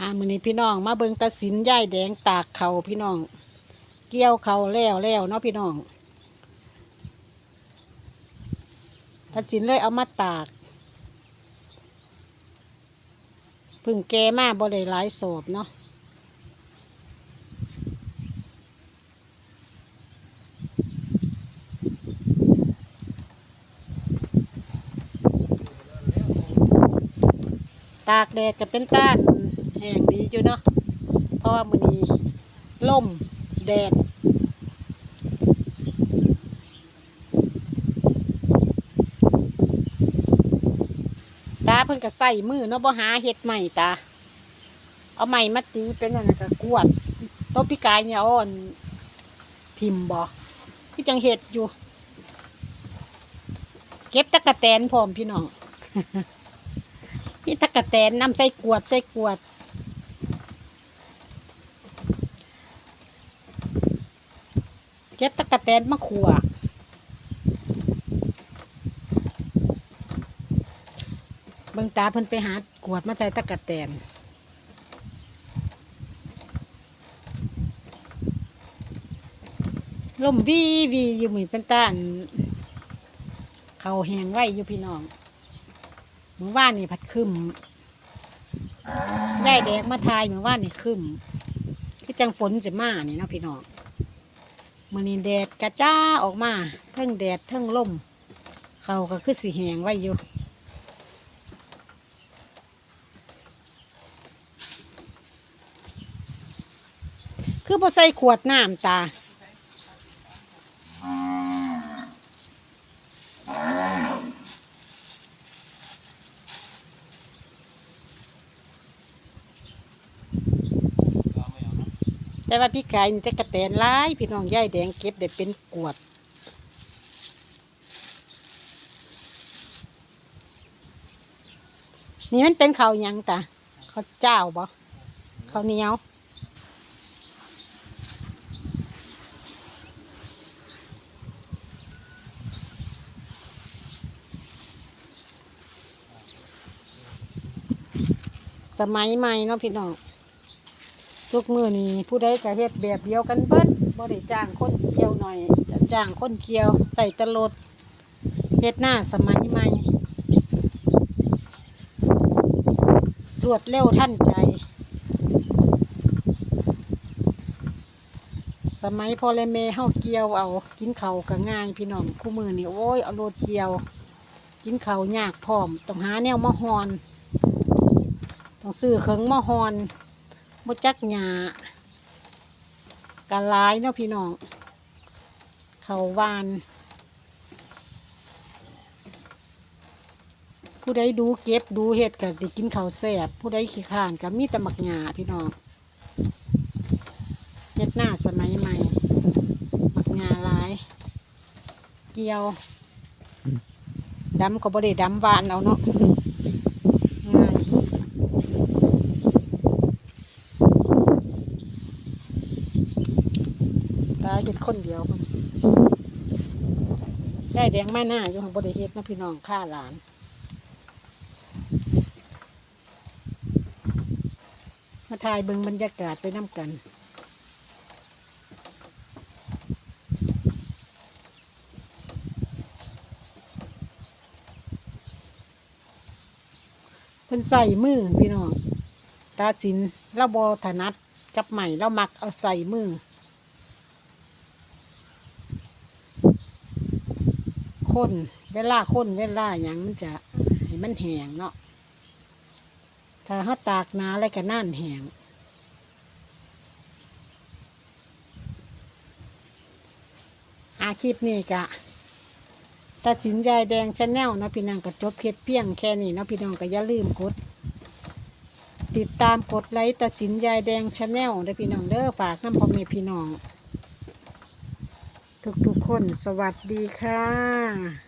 อ่ามือนี้พี่น้องมาเบิงตาสินย่ายแดงตากเขาพี่น้อง เกี่ยวเขาแล้วแล้วเนาะพี่น้องตาสินเลยเอามาตากพึ่งแกมาบ่ได้หลายโสบเนาะตากแดดก็เป็นต้าน ห้งดีอยู่เนาะเพราะว่ามือนี้ล่มแดดตาเพิ่นก็ใส่มือเนาะบ่หาเห็ดใหม่ตาเอาใหม่มาตีเป็นอันนั้นก็กวดต้นพิกายเนี่ยอ่อนทิมบ่พี่จังเห็ดอยู่ เก็บตะกะแตนพร้อมพี่น้องพี่ตะกะแตนนำใส่กวดใส่กวด เก็บตะกะแตนมาขัวเบิ่งตาเพิ่นไปหากวดมาใจตะกะแตนลมวีวีอยู่มือเป็นตาอันเขาแหงไว้อยู่พี่น้องเมื่อวานนี่พัดคึมได้แดกมาทายเมื่อวานนี่คึมคือจังฝนจะมานี่เนาะพี่น้อง มื่อนี้แดดกระจ้าออกมาเทั้งแดดเทั้งลมเขาก็คือสีแหงไว้อยู่คือพอใส่ขวดน้ำตา แต่ว่าพี่กายนี่แต่กระแตนร้าย พี่น้องย่ายแดงเก็บได้เป็นกวด นี่มันเป็นเขาวหยังตาข้าวเจ้าบ่ข้าวเหนียว สมัยใหม่เนาะพี่น้อง ทุกมือนี้ผู้ใดก็เฮ็ดแบบเดียวกันเบิดบ่ได้จ้างคนเกี่ยวหน่อยจะจ้างคนเกี่ยวใส่ตลดเฮ็ดหน้าสมัยใหม่รวดเร็วทันใจ สมัยพอเลเมเฮาเกี่ยวเอา กินเขาก็ง่ายพี่น้องคู่มือนี่โอ้ยเอาโลดเกี่ยว กินเขายากพร้อมต้องหาแนวมาฮอน ต้องซื้อเครื่องม้อฮอน มจักหยากะลายเนาะพี่น้อง เขาวาน ผู้ใดดูเก็บดูเห็ดก็ได้กินเขาแซ่บผู้ใดขี้ข้านก็มีแต่หมักหยาพี่น้องเฮ็ดหน้าสมัยใหม่หมักหยาหลาย เกี่ยวดำก็บ่ได้ดำวานเอาเนาะง่าย ตา เห็ดคนเดียวมันได้แดงมาหน้าอยู่ของบริเฮ็ดนะพี่น้องข้าหลานมาถ่ายเบิงบรรยากาศไปน้ำกันเพิ่นใส่มือพี่น้องตาสินเราบอถนัดจับใหม่เรามักเอาใส่มือ คนเวลาคนเวลาอย่างมันจะให้มันแหงเนาะถ้าเขาตากนาอะไรก็น่านแหงอาคลิปนี้กะตัดสินใจแดงชาแนลนาะพี่น้องก็จบเคล็ดเพียงแค่นี้นาะพี่น้องก็อย่าลืมกด ติดตามกดไลค์ตัดสินใจแดงชาแนลได้อพี่น้องเด้อฝากน้ำพ่อแม่พี่น้อง ทุกๆคนสวัสดีค่ะ